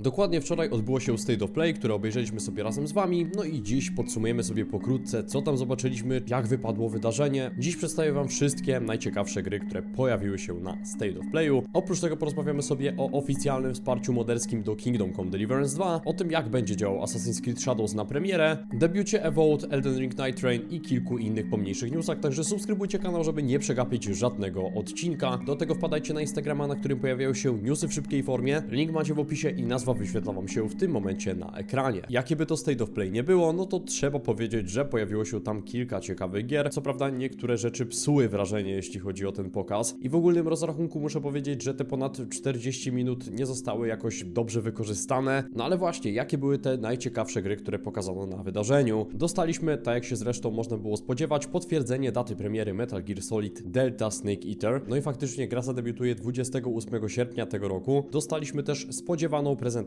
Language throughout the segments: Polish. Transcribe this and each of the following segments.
Dokładnie wczoraj odbyło się State of Play, które obejrzeliśmy sobie razem z Wami, no i dziś podsumujemy sobie pokrótce, co tam zobaczyliśmy, jak wypadło wydarzenie. Dziś przedstawię Wam wszystkie najciekawsze gry, które pojawiły się na State of Playu. Oprócz tego porozmawiamy sobie o oficjalnym wsparciu moderskim do Kingdom Come Deliverance 2, o tym jak będzie działał Assassin's Creed Shadows na premierę, debiucie Evolt, Elden Ring Night Train i kilku innych pomniejszych newsach, także subskrybujcie kanał, żeby nie przegapić żadnego odcinka. Do tego wpadajcie na Instagrama, na którym pojawiają się newsy w szybkiej formie. Link macie w opisie i nazwa wyświetla Wam się w tym momencie na ekranie. Jakie by to State of Play nie było, no to trzeba powiedzieć, że pojawiło się tam kilka ciekawych gier. Co prawda niektóre rzeczy psuły wrażenie, jeśli chodzi o ten pokaz. I w ogólnym rozrachunku muszę powiedzieć, że te ponad 40 minut nie zostały jakoś dobrze wykorzystane. No ale właśnie, jakie były te najciekawsze gry, które pokazano na wydarzeniu? Dostaliśmy, tak jak się zresztą można było spodziewać, potwierdzenie daty premiery Metal Gear Solid Delta Snake Eater. No i faktycznie gra zadebiutuje 28 sierpnia tego roku. Dostaliśmy też spodziewaną prezentację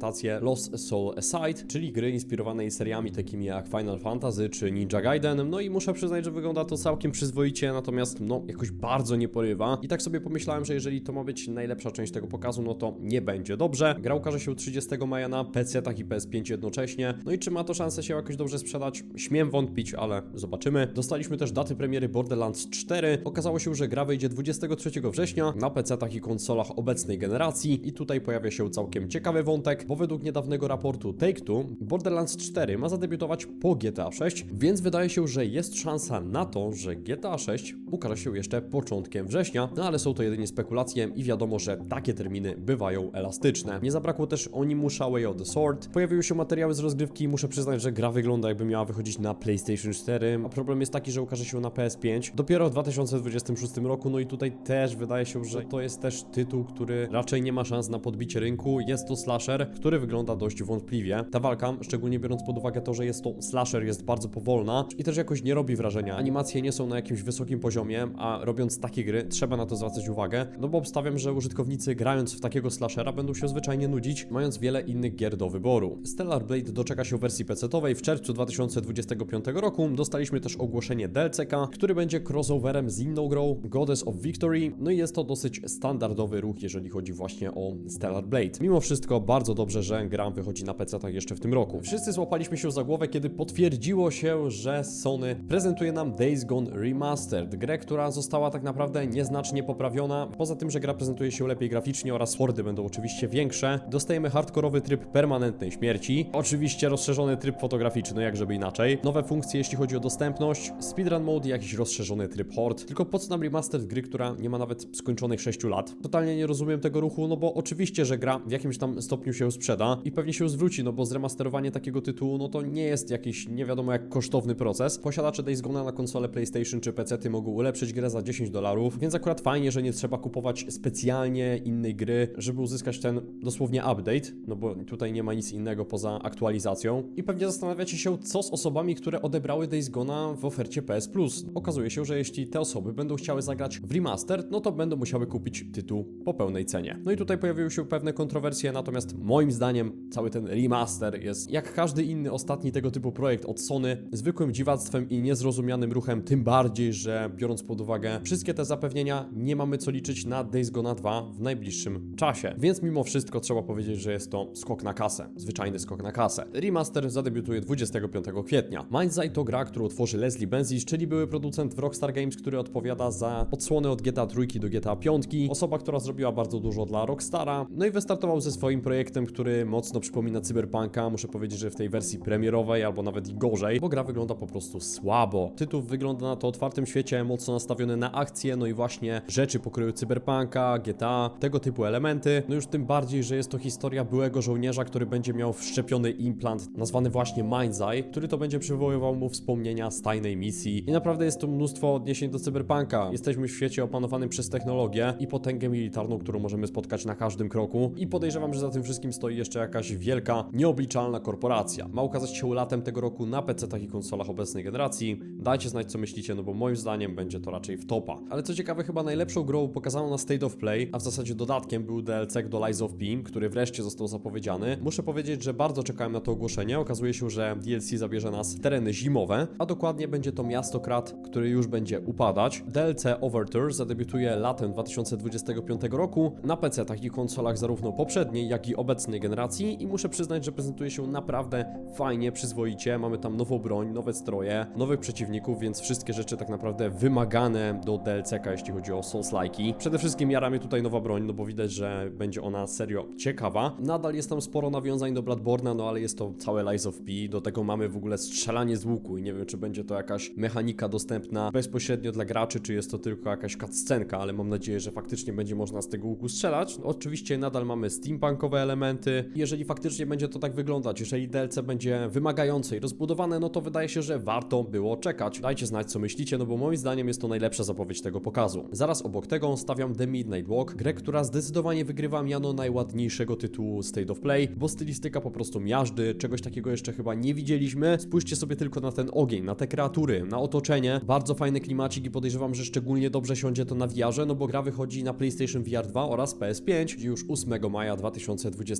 Lost Soul Aside, czyli gry inspirowanej seriami takimi jak Final Fantasy czy Ninja Gaiden. No i muszę przyznać, że wygląda to całkiem przyzwoicie, natomiast no jakoś bardzo nie porywa. I tak sobie pomyślałem, że jeżeli to ma być najlepsza część tego pokazu, no to nie będzie dobrze. Gra ukaże się 30 maja na PC, tak i PS5 jednocześnie. No i czy ma to szansę się jakoś dobrze sprzedać? Śmiem wątpić, ale zobaczymy. Dostaliśmy też daty premiery Borderlands 4. Okazało się, że gra wyjdzie 23 września na PC, tak i konsolach obecnej generacji. I tutaj pojawia się całkiem ciekawy wątek, bo według niedawnego raportu Take-Two Borderlands 4 ma zadebiutować po GTA 6, więc wydaje się, że jest szansa na to, że GTA 6 ukaże się jeszcze początkiem września, no ale są to jedynie spekulacje i wiadomo, że takie terminy bywają elastyczne. Nie zabrakło też Onimusha Way of the Sword. Pojawiły się materiały z rozgrywki, muszę przyznać, że gra wygląda jakby miała wychodzić na PlayStation 4, a problem jest taki, że ukaże się na PS5 dopiero w 2026 roku, no i tutaj też wydaje się, że to jest też tytuł, który raczej nie ma szans na podbicie rynku. Jest to slasher, który wygląda dość wątpliwie. Ta walka, szczególnie biorąc pod uwagę to, że jest to slasher, jest bardzo powolna i też jakoś nie robi wrażenia. Animacje nie są na jakimś wysokim poziomie, a robiąc takie gry, trzeba na to zwracać uwagę, no bo obstawiam, że użytkownicy grając w takiego slashera będą się zwyczajnie nudzić, mając wiele innych gier do wyboru. Stellar Blade doczeka się wersji PC-owej w czerwcu 2025 roku. Dostaliśmy też ogłoszenie DLCK, który będzie crossoverem z inną grą Goddess of Victory, no i jest to dosyć standardowy ruch, jeżeli chodzi właśnie o Stellar Blade. Mimo wszystko bardzo dobrze, że gra wychodzi na PC tak jeszcze w tym roku. Wszyscy złapaliśmy się za głowę, kiedy potwierdziło się, że Sony prezentuje nam Days Gone Remastered, grę, która została tak naprawdę nieznacznie poprawiona. Poza tym, że gra prezentuje się lepiej graficznie oraz hordy będą oczywiście większe, dostajemy hardkorowy tryb permanentnej śmierci, oczywiście rozszerzony tryb fotograficzny, jak żeby inaczej, nowe funkcje jeśli chodzi o dostępność, speedrun mode i jakiś rozszerzony tryb hord. Tylko po co nam remastered gry, która nie ma nawet skończonych 6 lat? Totalnie nie rozumiem tego ruchu, no bo oczywiście, że gra w jakimś tam stopniu się sprzeda i pewnie się zwróci, no bo zremasterowanie takiego tytułu, no to nie jest jakiś nie wiadomo jak kosztowny proces. Posiadacze Days Gone na konsole PlayStation czy PC mogą ulepszyć grę za 10 dolarów, więc akurat fajnie, że nie trzeba kupować specjalnie innej gry, żeby uzyskać ten dosłownie update, no bo tutaj nie ma nic innego poza aktualizacją. I pewnie zastanawiacie się, co z osobami, które odebrały Days Gone w ofercie PS Plus. Okazuje się, że jeśli te osoby będą chciały zagrać w remaster, no to będą musiały kupić tytuł po pełnej cenie. No i tutaj pojawiły się pewne kontrowersje, natomiast moim zdaniem cały ten remaster jest jak każdy inny ostatni tego typu projekt od Sony zwykłym dziwactwem i niezrozumianym ruchem, tym bardziej, że biorąc pod uwagę wszystkie te zapewnienia, nie mamy co liczyć na Days Gone 2 w najbliższym czasie. Więc mimo wszystko trzeba powiedzieć, że jest to skok na kasę, zwyczajny skok na kasę. Remaster zadebiutuje 25 kwietnia. Mindsight to gra, którą tworzy Leslie Benzies, czyli były producent w Rockstar Games, który odpowiada za odsłony od GTA trójki do GTA 5. Osoba, która zrobiła bardzo dużo dla Rockstara. No i wystartował ze swoim projektem, który mocno przypomina Cyberpunka. Muszę powiedzieć, że w tej wersji premierowej albo nawet i gorzej, bo gra wygląda po prostu słabo. Tytuł wygląda na to otwartym świecie, mocno nastawiony na akcję, no i właśnie rzeczy pokroju Cyberpunka, GTA, tego typu elementy. No już tym bardziej, że jest to historia byłego żołnierza, który będzie miał wszczepiony implant nazwany właśnie Mind's który to będzie przywoływał mu wspomnienia z tajnej misji. I naprawdę jest tu mnóstwo odniesień do Cyberpunka. Jesteśmy w świecie opanowanym przez technologię i potęgę militarną, którą możemy spotkać na każdym kroku. I podejrzewam, że za tym wszystkim stoi jeszcze jakaś wielka, nieobliczalna korporacja. Ma ukazać się latem tego roku na PC i konsolach obecnej generacji. Dajcie znać, co myślicie, no bo moim zdaniem będzie to raczej w topa. Ale co ciekawe, chyba najlepszą grą pokazaną na State of Play, a w zasadzie dodatkiem był DLC do Lies of P, który wreszcie został zapowiedziany. Muszę powiedzieć, że bardzo czekałem na to ogłoszenie. Okazuje się, że DLC zabierze nas tereny zimowe, a dokładnie będzie to miasto Krat, który już będzie upadać. DLC Overture zadebiutuje latem 2025 roku na PC i konsolach zarówno poprzedniej, jak i obecnej obecnej generacji i muszę przyznać, że prezentuje się naprawdę fajnie, przyzwoicie. Mamy tam nową broń, nowe stroje, nowych przeciwników, więc wszystkie rzeczy tak naprawdę wymagane do DLC-ka, jeśli chodzi o Souls-like'i. Przede wszystkim jara mnie tutaj nowa broń, no bo widać, że będzie ona serio ciekawa. Nadal jest tam sporo nawiązań do Bloodborne'a, no ale jest to całe Lies of P. Do tego mamy w ogóle strzelanie z łuku i nie wiem, czy będzie to jakaś mechanika dostępna bezpośrednio dla graczy, czy jest to tylko jakaś cutscenka, ale mam nadzieję, że faktycznie będzie można z tego łuku strzelać. Oczywiście nadal mamy steampunkowe elementy. Jeżeli faktycznie będzie to tak wyglądać, jeżeli DLC będzie wymagające i rozbudowane, no to wydaje się, że warto było czekać. Dajcie znać, co myślicie, no bo moim zdaniem jest to najlepsza zapowiedź tego pokazu. Zaraz obok tego stawiam The Midnight Walk, grę, która zdecydowanie wygrywa miano najładniejszego tytułu State of Play, bo stylistyka po prostu miażdży, czegoś takiego jeszcze chyba nie widzieliśmy. Spójrzcie sobie tylko na ten ogień, na te kreatury, na otoczenie. Bardzo fajny klimacik i podejrzewam, że szczególnie dobrze siądzie to na VR, no bo gra wychodzi na PlayStation VR 2 oraz PS5 już 8 maja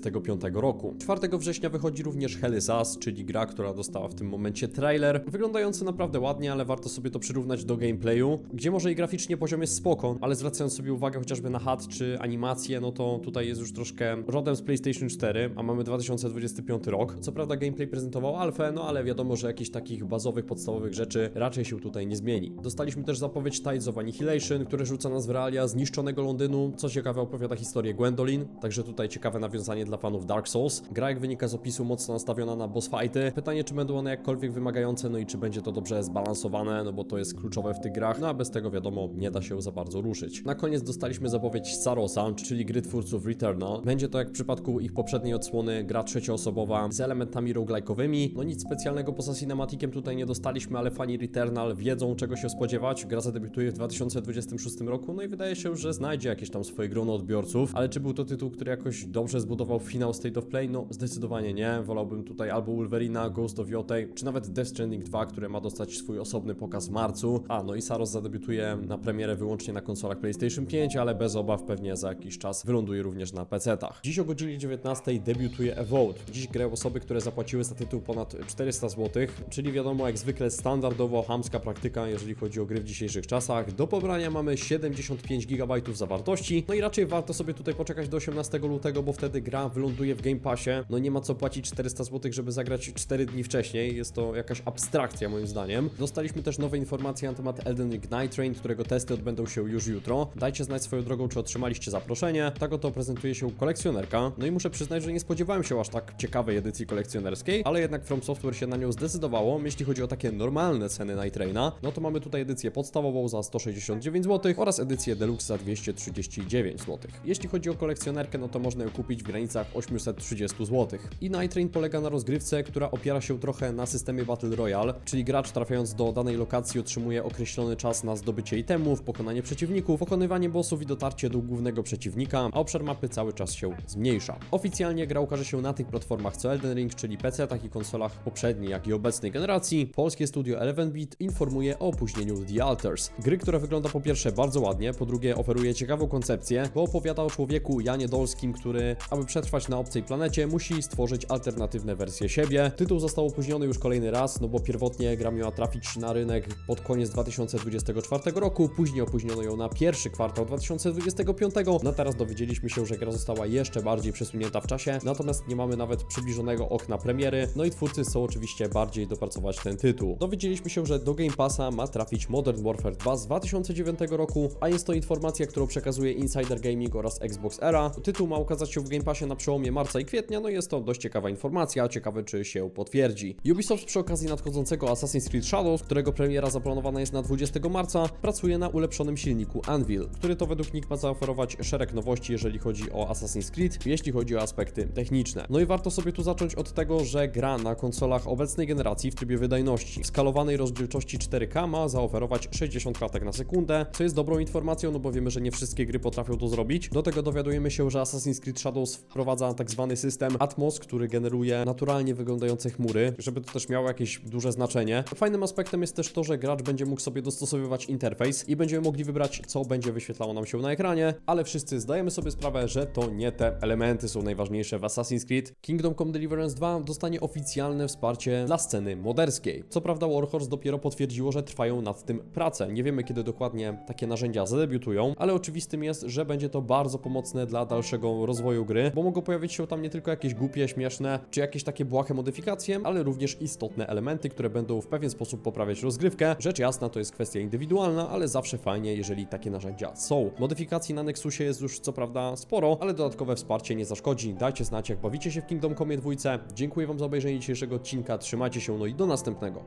2025 roku. 4 września wychodzi również Hell is Us, czyli gra, która dostała w tym momencie trailer, wyglądający naprawdę ładnie, ale warto sobie to przyrównać do gameplayu, gdzie może i graficznie poziom jest spoko, ale zwracając sobie uwagę chociażby na HUD czy animację, no to tutaj jest już troszkę rodem z PlayStation 4, a mamy 2025 rok. Co prawda gameplay prezentował alfę, no ale wiadomo, że jakichś takich bazowych, podstawowych rzeczy raczej się tutaj nie zmieni. Dostaliśmy też zapowiedź Tides of Annihilation, które rzuca nas w realia zniszczonego Londynu. Co ciekawe opowiada historię Gwendolyn, także tutaj ciekawe nawiązanie dla fanów Dark Souls. Gra jak wynika z opisu mocno nastawiona na boss fighty. Pytanie czy będą one jakkolwiek wymagające, no i czy będzie to dobrze zbalansowane, no bo to jest kluczowe w tych grach, no a bez tego wiadomo nie da się za bardzo ruszyć. Na koniec dostaliśmy zapowiedź Sarosa, czyli gry twórców Returnal. Będzie to jak w przypadku ich poprzedniej odsłony gra trzecioosobowa z elementami roguelike'owymi. No nic specjalnego poza cinematikiem tutaj nie dostaliśmy, ale fani Returnal wiedzą czego się spodziewać. Gra zadebiutuje w 2026 roku, no i wydaje się, że znajdzie jakieś tam swoje grono odbiorców, ale czy był to tytuł, który jakoś dobrze zbudował finał State of Play? No zdecydowanie nie. Wolałbym tutaj albo Wolverina, Ghost of Yotei, czy nawet Death Stranding 2, które ma dostać swój osobny pokaz w marcu. A, no i Saros zadebiutuje na premierę wyłącznie na konsolach PlayStation 5, ale bez obaw pewnie za jakiś czas wyląduje również na PC-tach. Dziś o godzinie 19 debiutuje Evolved. Dziś grają osoby, które zapłaciły za tytuł ponad 400 zł, czyli wiadomo jak zwykle standardowo hamska praktyka, jeżeli chodzi o gry w dzisiejszych czasach. Do pobrania mamy 75 GB zawartości, no i raczej warto sobie tutaj poczekać do 18 lutego, bo wtedy gra wyląduje w Game Passie. No nie ma co płacić 400 zł, żeby zagrać 4 dni wcześniej, jest to jakaś abstrakcja moim zdaniem. Dostaliśmy też nowe informacje na temat Elden Ring Night Train, którego testy odbędą się już jutro. Dajcie znać swoją drogą, czy otrzymaliście zaproszenie. Tak oto prezentuje się kolekcjonerka. No i muszę przyznać, że nie spodziewałem się aż tak ciekawej edycji kolekcjonerskiej, ale jednak From Software się na nią zdecydowało. Jeśli chodzi o takie normalne ceny Night Traina, no to mamy tutaj edycję podstawową za 169 zł oraz edycję Deluxe za 239 zł. Jeśli chodzi o kolekcjonerkę, no to można ją kupić w granicach 830 zł. I Night Train polega na rozgrywce, która opiera się trochę na systemie Battle Royale, czyli gracz trafiając do danej lokacji otrzymuje określony czas na zdobycie itemów, pokonanie przeciwników, pokonywanie bossów i dotarcie do głównego przeciwnika, a obszar mapy cały czas się zmniejsza. Oficjalnie gra ukaże się na tych platformach co Elden Ring, czyli PC, tak i konsolach poprzedniej, jak i obecnej generacji. Polskie studio 11-bit informuje o opóźnieniu The Alters. Gry, która wygląda po pierwsze bardzo ładnie, po drugie oferuje ciekawą koncepcję, bo opowiada o człowieku Janie Dolskim, który, aby przetrwać na obcej planecie, musi stworzyć alternatywne wersje siebie. Tytuł został opóźniony już kolejny raz, no bo pierwotnie gra miała trafić na rynek pod koniec 2024 roku, później opóźniono ją na pierwszy kwartał 2025, no teraz dowiedzieliśmy się, że gra została jeszcze bardziej przesunięta w czasie, natomiast nie mamy nawet przybliżonego okna premiery, no i twórcy chcą oczywiście bardziej dopracować ten tytuł. Dowiedzieliśmy się, że do Game Passa ma trafić Modern Warfare 2 z 2009 roku, a jest to informacja, którą przekazuje Insider Gaming oraz Xbox Era. Tytuł ma ukazać się w Game Passie na przełomie marca i kwietnia, no jest to dość ciekawa informacja, ciekawe czy się potwierdzi. Ubisoft przy okazji nadchodzącego Assassin's Creed Shadows, którego premiera zaplanowana jest na 20 marca, pracuje na ulepszonym silniku Anvil, który to według nich ma zaoferować szereg nowości, jeżeli chodzi o Assassin's Creed, jeśli chodzi o aspekty techniczne. No i warto sobie tu zacząć od tego, że gra na konsolach obecnej generacji w trybie wydajności skalowanej rozdzielczości 4K ma zaoferować 60 klatek na sekundę, co jest dobrą informacją, no bo wiemy, że nie wszystkie gry potrafią to zrobić. Do tego dowiadujemy się, że Assassin's Creed Shadows wprowadza tak zwany system Atmos, który generuje naturalnie wyglądające chmury, żeby to też miało jakieś duże znaczenie. Fajnym aspektem jest też to, że gracz będzie mógł sobie dostosowywać interfejs i będziemy mogli wybrać, co będzie wyświetlało nam się na ekranie, ale wszyscy zdajemy sobie sprawę, że to nie te elementy są najważniejsze w Assassin's Creed. Kingdom Come Deliverance 2 dostanie oficjalne wsparcie dla sceny moderskiej. Co prawda Warhorse dopiero potwierdziło, że trwają nad tym prace. Nie wiemy kiedy dokładnie takie narzędzia zadebiutują, ale oczywistym jest, że będzie to bardzo pomocne dla dalszego rozwoju gry, bo mogą pojawić się tam nie tylko jakieś głupie, śmieszne, czy jakieś takie błahe modyfikacje, ale również istotne elementy, które będą w pewien sposób poprawiać rozgrywkę. Rzecz jasna, to jest kwestia indywidualna, ale zawsze fajnie, jeżeli takie narzędzia są. Modyfikacji na Nexusie jest już co prawda sporo, ale dodatkowe wsparcie nie zaszkodzi. Dajcie znać, jak bawicie się w Kingdom Come 2. Dziękuję Wam za obejrzenie dzisiejszego odcinka, trzymajcie się, no i do następnego.